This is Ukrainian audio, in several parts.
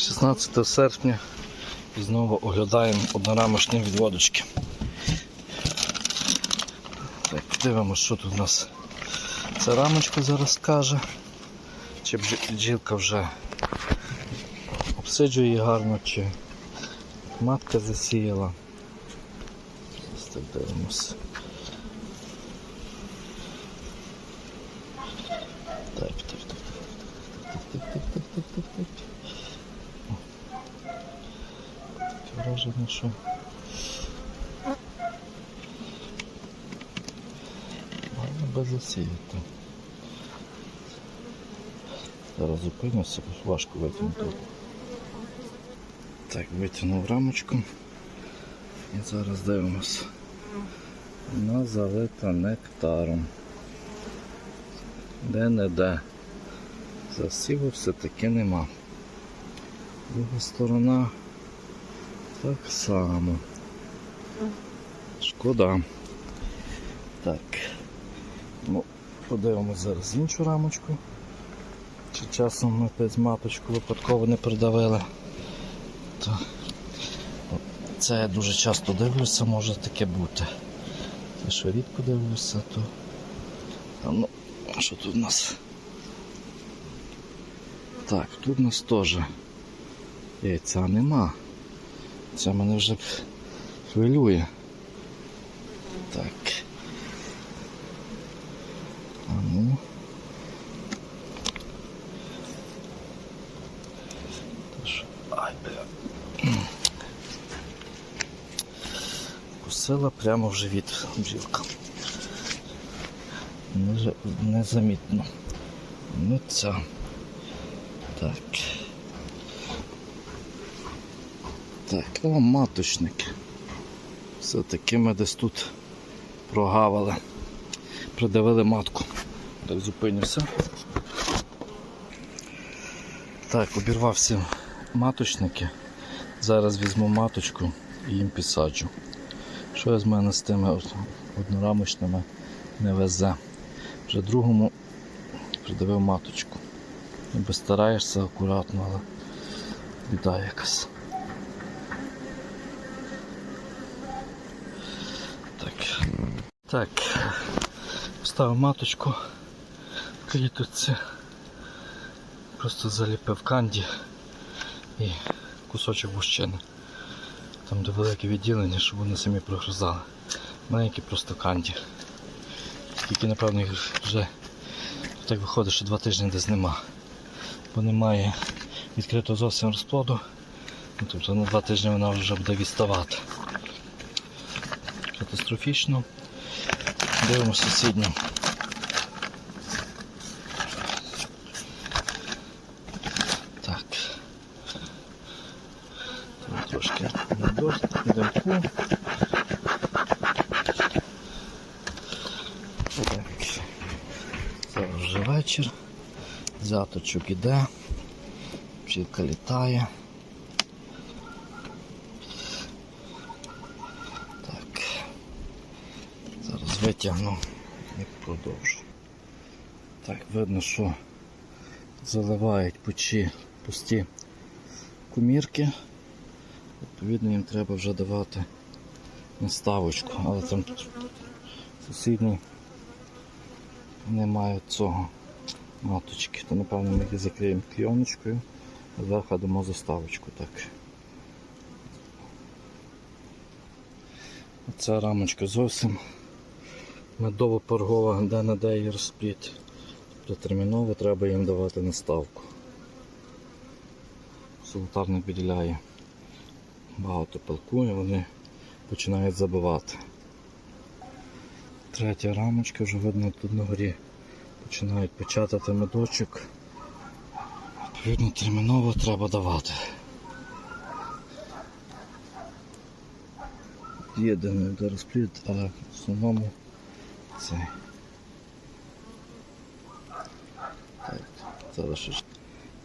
16 серпня і знову оглядаємо однорамочні відводочки. Так, подивимося, що тут у нас ця рамочка зараз каже. Чи бджілка вже обсиджує гарно, чи матка засіяла. Ось так дивимося. Враження, що Ладно, без засіяти. Зараз зупинюся, бо важко витягнути. Так, витягнув рамочку. І зараз дивимося. Вона залита нектаром. Де-не-де. Засіву все-таки нема. Друга сторона так само. Шкода. Так. Ну, подивимось зараз іншу рамочку. Чи часом ми під маточку випадково не придавили. То... Це я дуже часто дивлюся, може таке бути. Те, що рідко дивлюся, то. А ну, що тут у нас? Так, тут у нас теж яйця нема. Це мене вже хвилює. Так. А ну. Ай, бля. Кусила прямо в живіт бджілка. Незамітно. Ну ця. Так. Так, о, маточники. Все-таки ми десь тут прогавили. Придавили матку. Так, зупинюся. Так, обірвався маточники. Зараз візьму маточку і їм підсаджу. Що я з мене з тими однорамочними не везе. Вже другому придавив маточку. Ніби стараєшся акуратно, але біда якась. Так. Так. Поставив маточку в кліточці. Просто заліпив канді і кусочок вущини. Там де велике відділення, щоб вони самі прогризали. Маленькі просто канді. Тільки напевно їх вже так виходить, що два тижні десь нема. Бо немає відкритого зовсім розплоду. Ну, Тобто на два тижні вона вже буде відставати. Катастрофічно. Дивимося сусідню. Так. Тут трошки димку. Так. Зараз вже вечір. Заточок іде. Пчілка літає. Так. Витягну і продовжу. Так, видно, що заливають пучі пусті кумірки. Відповідно, їм треба вже давати наставочку, але там сусідні не мають цього маточки, то напевно ми їх закриємо кліоночкою, а зверху заставочку. Так. Ця рамочка зовсім медово-поргова, де на де розпліт. Тобто терміново треба їм давати наставку. Солотарник виділяє багато пилкує, вони починають забивати. Третя рамочка, вже видно тут на горі починають печатати медочок. Відповідно, терміново треба давати. Єдиний до розпліт, але в основному цей. Так, ще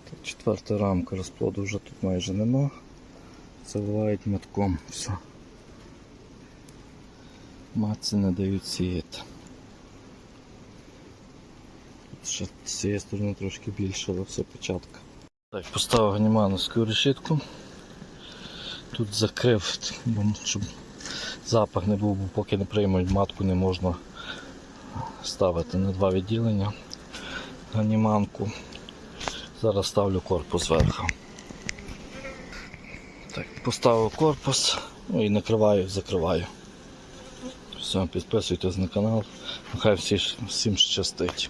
так, четверта рамка розплоду вже тут майже нема. Заливають метком все. Матці не дають сіяти. Ще з цієї сторони трошки більше, але все початка. Так, поставив ганімановську решітку. Тут закрив, щоб запах не був, бо поки не приймуть матку, не можна ставити на два відділення ганіманку. Зараз ставлю корпус зверху. Так, поставив корпус ну і накриваю, закриваю. Все, підписуйтесь на канал. Нехай всі, всім щастить.